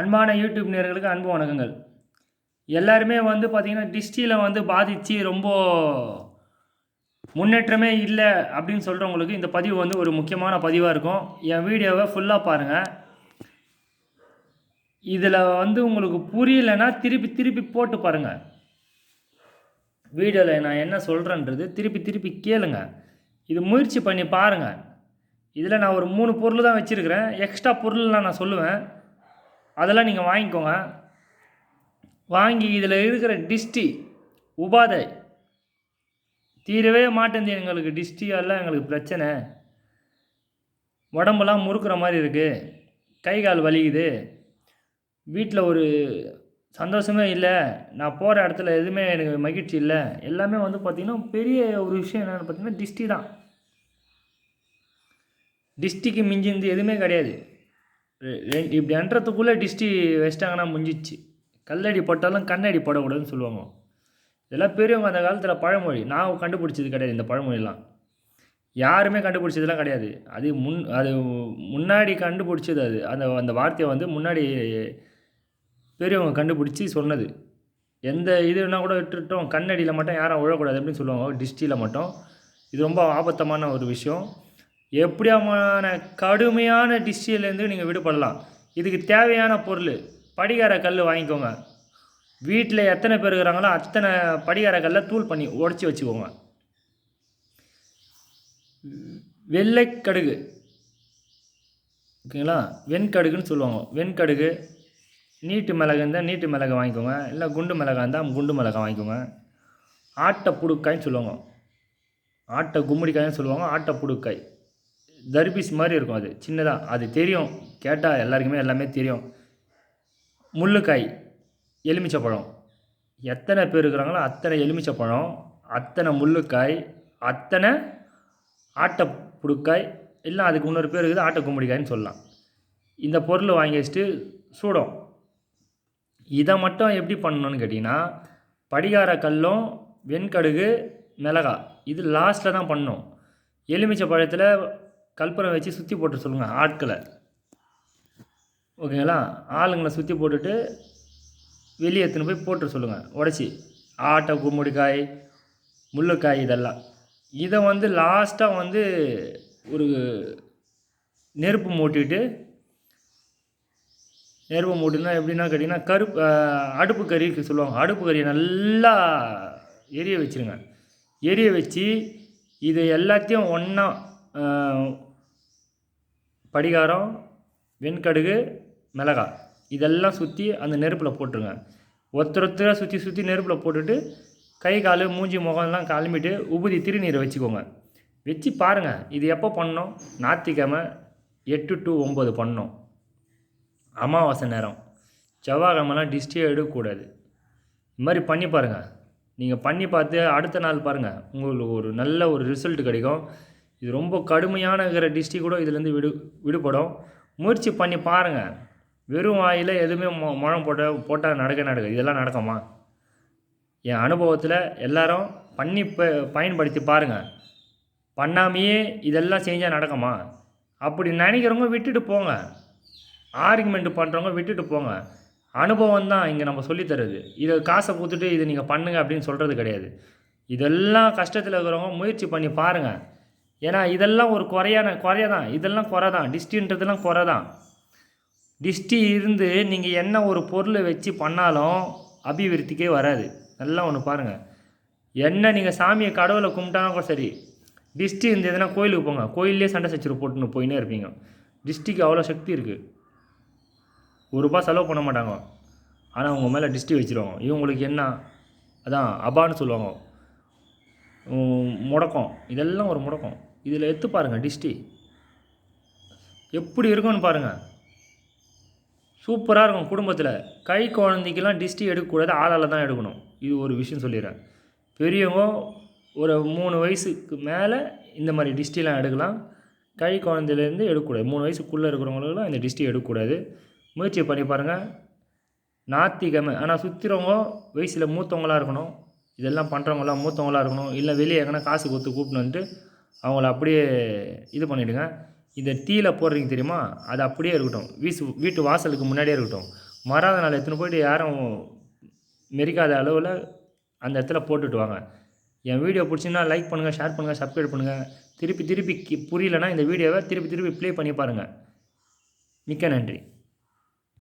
அன்பான யூடியூப் நேர்களுக்கு அன்பு வணக்கங்கள். எல்லாருமே வந்து பார்த்திங்கன்னா டிஸ்டியில் வந்து பாதித்து ரொம்ப முன்னேற்றமே இல்லை அப்படின்னு சொல்கிறவங்களுக்கு இந்த பதிவு வந்து ஒரு முக்கியமான பதிவாக இருக்கும். என் வீடியோவை ஃபுல்லாக பாருங்கள் இதில் வந்து உங்களுக்கு புரியலைன்னா திருப்பி திருப்பி போட்டு பாருங்கள் வீடியோவில் நான் என்ன சொல்கிறேன்றது திருப்பி திருப்பி கேளுங்க. இது முயற்சி பண்ணி பாருங்கள் இதில் நான் ஒரு மூணு பொருள் தான் வச்சுருக்கிறேன். எக்ஸ்ட்ரா பொருள்லாம் நான் சொல்லுவேன். அதெல்லாம் நீங்கள் வாங்கிக்கோங்க. வாங்கி இதில் இருக்கிற டிஸ்டி உபாதை தீரவே மாட்டேங்குது எங்களுக்கு டிஸ்டியெல்லாம் எங்களுக்கு பிரச்சனை. உடம்பெல்லாம் முறுக்கிற மாதிரி இருக்குது கை கால் வலிக்குது. வீட்டில் ஒரு சந்தோஷமே இல்லை. நான் போகிற இடத்துல எதுவுமே எனக்கு மகிழ்ச்சி இல்லை. எல்லாமே வந்து பார்த்திங்கன்னா பெரிய ஒரு விஷயம் என்னென்னு பார்த்தீங்கன்னா டிஸ்டி தான். டிஸ்டிக்கு மிஞ்சிருந்து எதுவுமே கிடையாது. இப்படி அன்றதுக்குள்ளே டிஸ்டி வச்சிட்டாங்கன்னா முடிஞ்சிச்சு கல்லடி போட்டாலும் கண்ணடி போடக்கூடாதுன்னு சொல்லுவாங்க. இதெல்லாம் பெரியவங்க அந்த காலத்தில் பழமொழி. நான் கண்டுபிடிச்சது கிடையாது இந்த பழமொழிலாம். யாருமே கண்டுபிடிச்சதுலாம் கிடையாது. அது முன் அது முன்னாடி கண்டுபிடிச்சது அது. அந்த அந்த வார்த்தையை வந்து முன்னாடி பெரியவங்க கண்டுபிடிச்சி சொன்னது. எந்த இதுனா கூட விட்டுட்டோம். கண்ணடியில் மட்டும் யாரும் விழக்கூடாது அப்படின்னு சொல்லுவாங்க. டிஸ்டியில் மட்டும். இது ரொம்ப ஆபத்தமான ஒரு விஷயம். எப்படியான கடுமையான டிஸ்டிலேருந்து நீங்கள் விடுபடலாம். இதுக்கு தேவையான பொருள் படிகார கல் வாங்கிக்கோங்க. வீட்டில் எத்தனை பேர் இருக்கிறாங்களோ அத்தனை படிகார கல்லை தூள் பண்ணி உடச்சி வச்சுக்கோங்க. வெள்ளை கடுகு ஓகேங்களா? வெண்கடுகுன்னு சொல்லுவாங்க. வெண்கடுகு நீட்டு மிளகு இருந்தால் நீட்டு மிளகு வாங்கிக்கோங்க. இல்லை குண்டு மிளகா இருந்தால் குண்டு மிளகா வாங்கிக்கோங்க. ஆட்டை புடுக்காய்ன்னு சொல்லுவாங்க. ஆட்டை கும்மிடிக்காய்னு சொல்லுவாங்க. ஆட்டை புடுக்காய் தர்பீஸ் மாதிரி இருக்கும் அது. சின்னதாக அது தெரியும். கேட்டால் எல்லாருக்குமே எல்லாமே தெரியும். முள்ளுக்காய் எலுமிச்சப்பழம். எத்தனை பேர் இருக்கிறாங்களோ அத்தனை எலுமிச்சப்பழம் அத்தனை முள்ளுக்காய் அத்தனை ஆட்டை புடுக்காய் இல்லை அதுக்கு இன்னொரு பேர் இருக்குது ஆட்டை கும்மிடிக்காய்ன்னு சொல்லலாம். இந்த பொருள் வாங்கி வச்சுட்டு சூடும். இதை மட்டும் எப்படி பண்ணணும்னு கேட்டிங்கன்னா படிகார கல்லும் வெண்கடுகு மிளகா இது லாஸ்ட்டில் தான் பண்ணும் எலுமிச்சை பழத்தில் கற்பூரம் வச்சு சுற்றி போட்டு சொல்லுங்கள் ஆட்களை. ஓகேங்களா? ஆளுங்களை சுற்றி போட்டுட்டு வெளியே எடுத்துன்னு போய் போட்டு சொல்லுங்கள் உடச்சி. ஆட்டை கும்முடிக்காய் முள்ளுக்காய் இதெல்லாம். இதை வந்து லாஸ்ட்டாக வந்து ஒரு நெருப்பு மூட்டிட்டு நெருப்பு மூட்டினா எப்படின்னா கேட்டிங்கன்னா கருப்பு அடுப்பு கறிக்கு சொல்லுவாங்க அடுப்பு கறியை நல்லா எரிய வச்சிருங்க. எரிய வச்சு இது எல்லாத்தையும் ஒன்றா படிகாரம் வெண்கடுகு மிளகா. இதெல்லாம் சுற்றி அந்த நெருப்பில் போட்டுருங்க. ஒருத்தர் ஒருத்தராக சுற்றி சுற்றி நெருப்பில் போட்டுட்டு கை கால் மூஞ்சி முகம்லாம் கிளம்பிட்டு உபதி திருநீரை வச்சுக்கோங்க. வச்சு பாருங்கள் இது எப்போ பண்ணோம் ஞாத்திக்கிழமை எட்டு டு ஒம்பது பண்ணோம் அமாவாசை நேரம். செவ்வாய்க்கிழமெல்லாம் டிஸ்டே எடுக்கக்கூடாது. இது மாதிரி பண்ணி பாருங்கள் நீங்கள் பண்ணி பார்த்து அடுத்த நாள் பாருங்கள் உங்களுக்கு ஒரு நல்ல ஒரு ரிசல்ட் கிடைக்கும். இது ரொம்ப கடுமையான இருக்கிற டிஸ்டி கூட இதுலேருந்து விடு விடுபடும். முயற்சி பண்ணி பாருங்கள் வெறும் வாயில் எதுவுமே மொ முழம் போட்ட போட்டால் நடக்க நடக்குது இதெல்லாம் நடக்குமா? என் அனுபவத்தில் எல்லாரும் பண்ணி ப பயன்படுத்தி பாருங்கள் பண்ணாமையே இதெல்லாம் செஞ்சால் நடக்குமா? அப்படி நினைக்கிறவங்க விட்டுட்டு போங்க. ஆர்குமெண்ட் பண்ணுறவங்க விட்டுட்டு போங்க. அனுபவம் தான் இங்கே நம்ம சொல்லித்தருது இதை காசை கொடுத்துட்டு இதை நீங்கள் பண்ணுங்க அப்படின்னு சொல்கிறது கிடையாது. இதெல்லாம் கஷ்டத்தில் இருக்கிறவங்க முயற்சி பண்ணி பாருங்கள் ஏன்னா இதெல்லாம் ஒரு குறையான குறைய தான் இதெல்லாம் குறை தான் டிஸ்டின்றதுலாம் குறை தான் டிஸ்டி இருந்து நீங்கள் என்ன ஒரு பொருளை வச்சு பண்ணாலும் அபிவிருத்திக்கே வராது. நல்லா ஒன்று பாருங்கள் என்ன நீங்கள் சாமியை கடவுளை கும்பிட்டாலும் கூட சரி டிஸ்டி இருந்ததுன்னா கோயிலுக்கு போங்க. கோயிலே சண்டை சச்சரவு போட்டுன்னு போயினே இருப்பீங்க. டிஸ்டிக்கு அவ்வளோ சக்தி இருக்குது ஒரு ரூபாய் செலவு பண்ண மாட்டாங்க. ஆனால் உங்கள் மேலே டிஸ்டி வச்சுருவாங்க. இவங்களுக்கு என்ன? அதான் அபான்னு சொல்லுவாங்க. முடக்கம். இதெல்லாம் ஒரு முடக்கம். இதில் எடுத்து பாருங்கள் டிஸ்டி எப்படி இருக்கும்னு பாருங்கள் சூப்பராக இருக்கும் குடும்பத்தில். கை குழந்தைக்கெல்லாம் டிஸ்டி எடுக்கக்கூடாது ஆளால் தான் எடுக்கணும். இது ஒரு விஷயம் சொல்லிடுறேன். பெரியவங்க ஒரு மூணு வயசுக்கு மேலே இந்த மாதிரி டிஸ்டிலாம் எடுக்கலாம். கை குழந்தையிலேருந்து எடுக்கக்கூடாது. மூணு வயசுக்குள்ளே இருக்கிறவங்களுக்குலாம் இந்த டிஸ்டி எடுக்கக்கூடாது. முயற்சி பண்ணி பாருங்கள் நாத்திகமை. ஆனால் சுற்றுறவங்க வயசில் மூத்தவங்களாக இருக்கணும். இதெல்லாம் பண்ணுறவங்களாம் மூத்தவங்களாக இருக்கணும். இல்லை வெளியே எங்கன்னா காசு கொடுத்து கூப்பிட்டு வந்துட்டு அவங்கள அப்படியே இது பண்ணிவிடுங்க இந்த டீயில் போடுறீங்க தெரியுமா? அது அப்படியே இருக்கட்டும். வீசு வீட்டு வாசலுக்கு முன்னாடியே இருக்கட்டும். மறாத நாள் எடுத்துன்னு போயிட்டு யாரும் மெரிக்காத அளவில் அந்த இடத்துல போட்டுட்டு வாங்க. என் வீடியோ பிடிச்சிங்கன்னா லைக் பண்ணுங்கள் ஷேர் பண்ணுங்கள் சப்ஸ்கிரைப் பண்ணுங்கள் திருப்பி திருப்பி கி- இந்த வீடியோவை திருப்பி திருப்பி ப்ளே பண்ணி பாருங்கள் மிக்க நன்றி.